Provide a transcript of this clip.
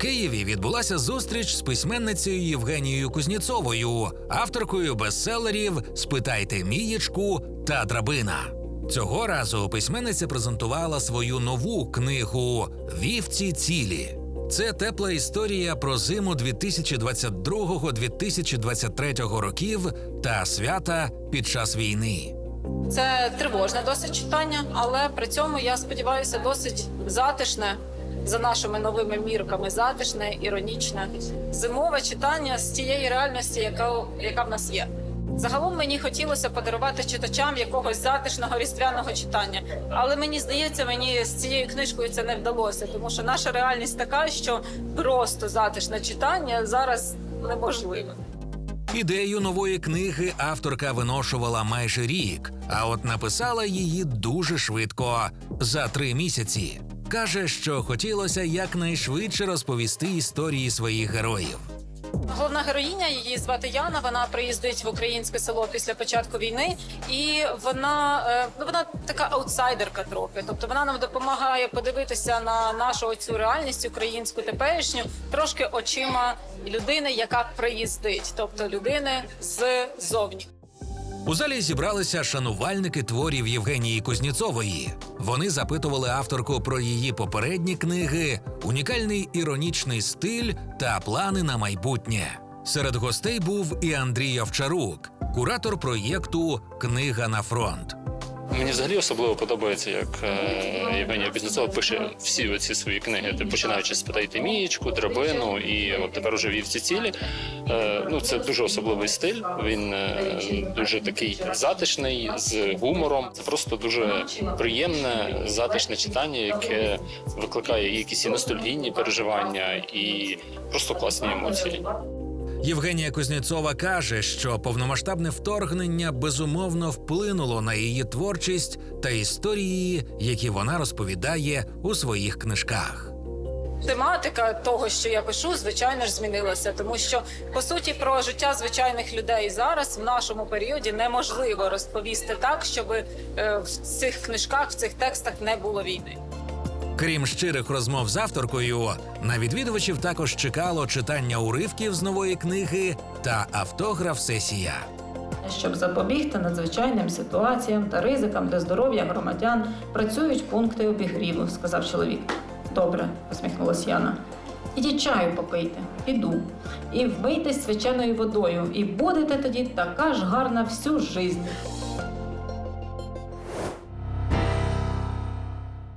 Києві відбулася зустріч з письменницею Євгенією Кузніцовою, авторкою бестселерів Спитайте Мієчку та Драбина. Цього разу письменниця презентувала свою нову книгу Вівці цілі. Це тепла історія про зиму 2022-2023 років та свята під час війни. Це тривожне досить читання, але при цьому я сподіваюся, досить затишне за нашими новими мірками. Затишне, іронічне, зимове читання з тієї реальності, яка, яка в нас є. Загалом мені хотілося подарувати читачам якогось затишного різдвяного читання, але мені здається, мені з цією книжкою це не вдалося, тому що наша реальність така, що просто затишне читання зараз неможливе. Ідею нової книги авторка виношувала майже рік, а от написала її дуже швидко за три місяці. Каже, що хотілося якнайшвидше розповісти історії своїх героїв. Головна героїня її звати Яна. Вона приїздить в українське село після початку війни, і вона е, ну вона така аутсайдерка трохи. Тобто вона нам допомагає подивитися на нашу цю реальність українську теперішню трошки очима людини, яка приїздить, тобто людини ззовні. У залі зібралися шанувальники творів Євгенії Кузніцової. Вони запитували авторку про її попередні книги, унікальний іронічний стиль та плани на майбутнє. Серед гостей був і Андрій Овчарук, куратор проєкту Книга на фронт. Мені взагалі особливо подобається, як е, Євгенія Бізнесова пише всі оці свої книги, починаючи з «Питайте Мієчку, драбину і от тепер уже вівці цілі. Е, ну це дуже особливий стиль. Він е, дуже такий затишний з гумором. Це просто дуже приємне, затишне читання, яке викликає якісь і ностальгійні переживання, і просто класні емоції. Євгенія Кузніцова каже, що повномасштабне вторгнення безумовно вплинуло на її творчість та історії, які вона розповідає у своїх книжках. Тематика того, що я пишу, звичайно ж змінилася, тому що по суті про життя звичайних людей зараз в нашому періоді неможливо розповісти так, щоб е, в цих книжках, в цих текстах не було війни. Крім щирих розмов з авторкою, на відвідувачів також чекало читання уривків з нової книги та автограф-сесія. Щоб запобігти надзвичайним ситуаціям та ризикам для здоров'я громадян, працюють пункти обігріву, сказав чоловік. Добре, посміхнулась Яна. Ідіть чаю попийте, піду. І вмийтесь свяченою водою, і будете тоді така ж гарна всю жизнь.